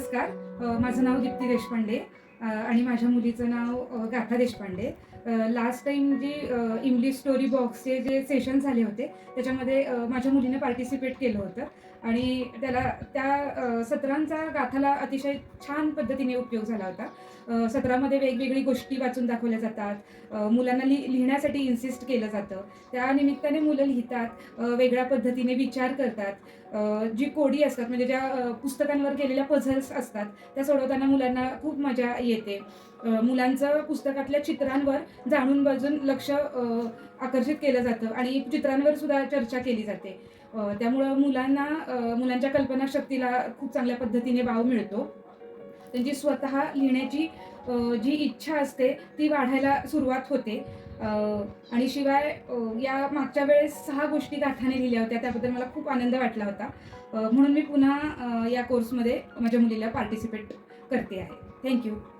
नमस्कार. माझं नाव दीप्ती देशपांडे. आणि माझ्या मुलीचं नाव गाथा देशपांडे. लास्ट टाइम जे इंग्लिश स्टोरी बॉक्सचे जे सेशन झाले होते त्याच्यामध्ये माझ्या मुलीने पार्टिसिपेट केलं होतं. आणि त्याला त्या सत्रांचा गाथाला अतिशय छान पद्धतीने उपयोग झाला होता. सत्रामध्ये वेगवेगळी गोष्टी वाचून दाखवल्या जातात. मुलांना लि लिहिण्यासाठी इन्सिस्ट केलं जातं. त्या निमित्ताने मुलं लिहितात वेगळ्या पद्धतीने विचार करतात. जी कोडी असतात म्हणजे ज्या पुस्तकांवर केलेल्या पझल्स असतात त्या सोडवताना मुलांना खूप मजा येते. मुलांचं पुस्तकातल्या चित्रांवर जाणून बाजून लक्ष आकर्षित केलं जातं आणि चित्रांवर सुद्धा चर्चा केली जाते. त्यामुळं मुलांना मुलांच्या कल्पनाशक्तीला खूप चांगल्या पद्धतीने वाव मिळतो. त्यांची स्वतः लिहिण्याची जी इच्छा असते ती वाढायला सुरुवात होते. आणि शिवाय या मागच्या वेळेस सहा गोष्टी गाथाने लिहिल्या होत्या त्याबद्दल मला खूप आनंद वाटला होता. म्हणून मी पुन्हा या कोर्समध्ये माझ्या मुलीला पार्टिसिपेट करते आहे. थँक्यू